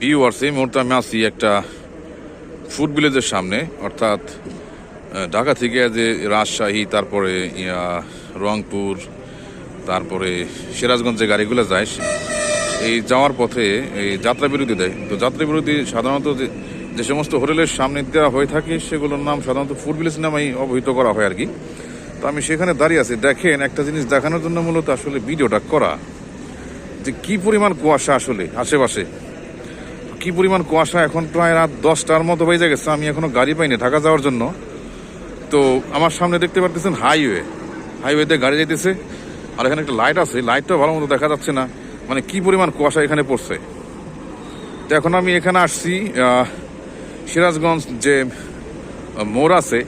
Viewers এই মুহূর্তে আমি আছি একটা ফুড ভিলেজের সামনে অর্থাৎ ঢাকা থেকে যে রাজশাহী তারপরে ইয়া, রংপুর তারপরে সিরাজগঞ্জ গাড়িগুলো যায় এই যাওয়ার পথে এই যাত্রা বিরতি দেয়। তো যাত্রা বিরতি সাধারণত যে সমস্ত হোটেলের সামনে দেওয়া হয়ে থাকে সেগুলোর নাম সাধারণত ফুড ভিলেজ নামেই অবহিত করা হয় আর কি তো আমি সেখানে দাঁড়িয়ে আছি। দেখেন একটা জিনিস দেখানোর জন্য মূলত আসলে ভিডিওটা করা যে কি পরিমাণ কুয়াশা আসলে আশেপাশে। কি পরিমাণ কুয়াশা? এখন প্রায় রাত দশটার মতো বেজে গেছে। আমি এখনও গাড়ি পাইনি ঢাকা যাওয়ার জন্য। তো আমার সামনে দেখতে পারতেছেন হাইওয়ে। হাইওয়েতে গাড়ি যেতেছে আর এখানে একটা লাইট আছে। লাইটটা ভালো মতো দেখা যাচ্ছে না। মানে কি পরিমাণ কুয়াশা এখানে পড়ছে? তো এখন আমি এখানে আসছি সিরাজগঞ্জ যে মোড় আছে,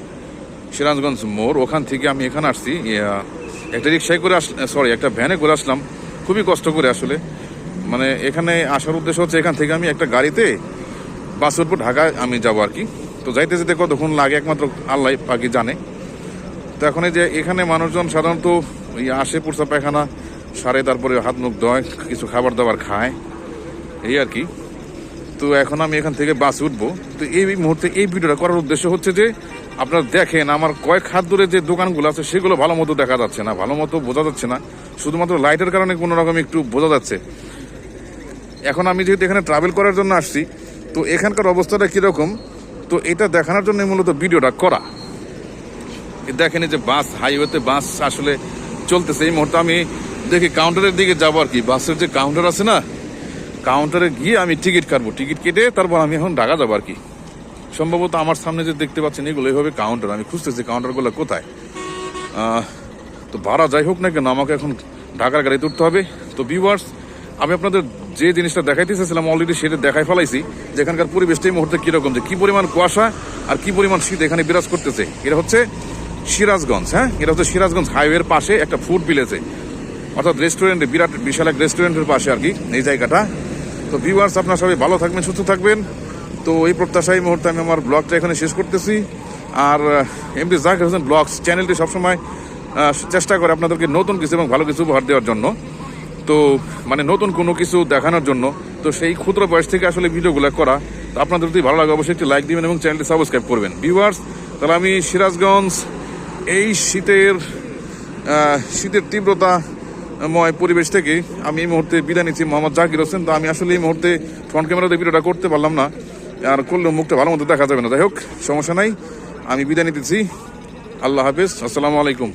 সিরাজগঞ্জ মোড়। ওখান থেকে আমি এখানে আসছি। একটা রিক্সায় করে আস সরি একটা ভ্যানে করে আসলাম। খুবই কষ্ট করে আসলে। মানে এখানে আসার উদ্দেশ্য হচ্ছে এখান থেকে আমি একটা গাড়িতে বাস উঠবো ঢাকায় আমি যাব আর কি। তো যাইতে যেতে কতক্ষণ লাগে একমাত্র আল্লাহ, পাকি জানে। তো এখন যে এখানে মানুষজন সাধারণত ওই আসে পুরসা পায়খানা, সারে তারপরে হাত মুখ ধোয়, কিছু খাবার দাবার খায়, এই আর কি। তো এখন আমি এখান থেকে বাসে উঠবো। তো এই মুহূর্তে এই ভিডিওটা করার উদ্দেশ্য হচ্ছে যে, আপনারা দেখেন আমার কয়েক হাত দূরে যে দোকানগুলো আছে, সেগুলো ভালো মতো দেখা যাচ্ছে না, ভালো মতো বোঝা যাচ্ছে না। শুধুমাত্র লাইটের কারণে কোনো রকম একটু বোঝা যাচ্ছে। এখন আমি যেহেতু এখানে ট্রাভেল করার জন্য আসছি, তো এখানকার অবস্থাটা কীরকম? তো এটা দেখানোর জন্য মূলত ভিডিওটা করা। দেখেন যে বাস হাইওয়েতে বাস আসলে চলতেছে। এই মুহূর্তে আমি দেখি কাউন্টারের দিকে যাব আর কি। বাসের যে কাউন্টার আছে না কাউন্টারে গিয়ে আমি টিকিট কাটবো। টিকিট কেটে তারপর আমি এখন ঢাকা যাব আর কি। সম্ভবত আমার সামনে যে দেখতে পাচ্ছেন এগুলো এইভাবে কাউন্টার আমি খুঁজতেছি কাউন্টারগুলো কোথায়। তো ভাড়া যাই হোক না কেন, আমাকে এখন ঢাকার গাড়িতে উঠতে হবে। তো ভিউয়ার্স আমি আপনাদের যে জিনিসটা দেখাইতেছিলাম অলরেডি সেটা দেখাই ফেলাইছি, যে এখানকার পরিবেশটা এই মুহূর্তে কীরকম, যে কী পরিমাণ কুয়াশা আর কী পরিমাণ শীত এখানে বিরাজ করতেছে। এটা হচ্ছে সিরাজগঞ্জ হ্যাঁ? এটা হচ্ছে সিরাজগঞ্জ হাইওয়ের পাশে একটা ফুড ভিলেজে। অর্থাৎ রেস্টুরেন্টে বিরাট, বিশাল এক রেস্টুরেন্টের পাশে আর কি এই জায়গাটা। তো ভিউয়ার্স আপনার সবাই ভালো থাকবেন, সুস্থ থাকবেন। তো এই প্রত্যাশা এই মুহূর্তে আমি আমার ব্লগটা এখানে শেষ করতেছি। আর এমডি জাকির হোসেন ব্লগস চ্যানেলটি সবসময় চেষ্টা করে আপনাদেরকে নতুন কিছু এবং ভালো কিছু উপহার দেওয়ার জন্য। তো মানে নতুন কোনো কিছু দেখানোর জন্য, তো সেই ক্ষুদ্র বয়স থেকে আসলে ভিডিওগুলো করা। তো আপনাদের যদি ভালো লাগে, অবশ্যই একটি লাইক দিবেন এবং চ্যানেলটি সাবস্ক্রাইব করবেন। ভিউয়ার্স, তাহলে আমি সিরাজগঞ্জ এই শীতের শীতের তীব্রতা ময় পরিবেশ থেকে আমি এই মুহূর্তে বিদায় নিচ্ছি মোহাম্মদ জাকির হোসেন। তো আমি আসলে এই মুহূর্তে ফ্রন্ট ক্যামেরাতে ভিডিওটা করতে পারলাম না। আর করলেও মুখটা ভালো মতো দেখা যাবে না। যাই হোক, সমস্যা নাই, আমি বিদায় নিতেছি। আল্লাহ হাফিজ, আসসালামু আলাইকুম।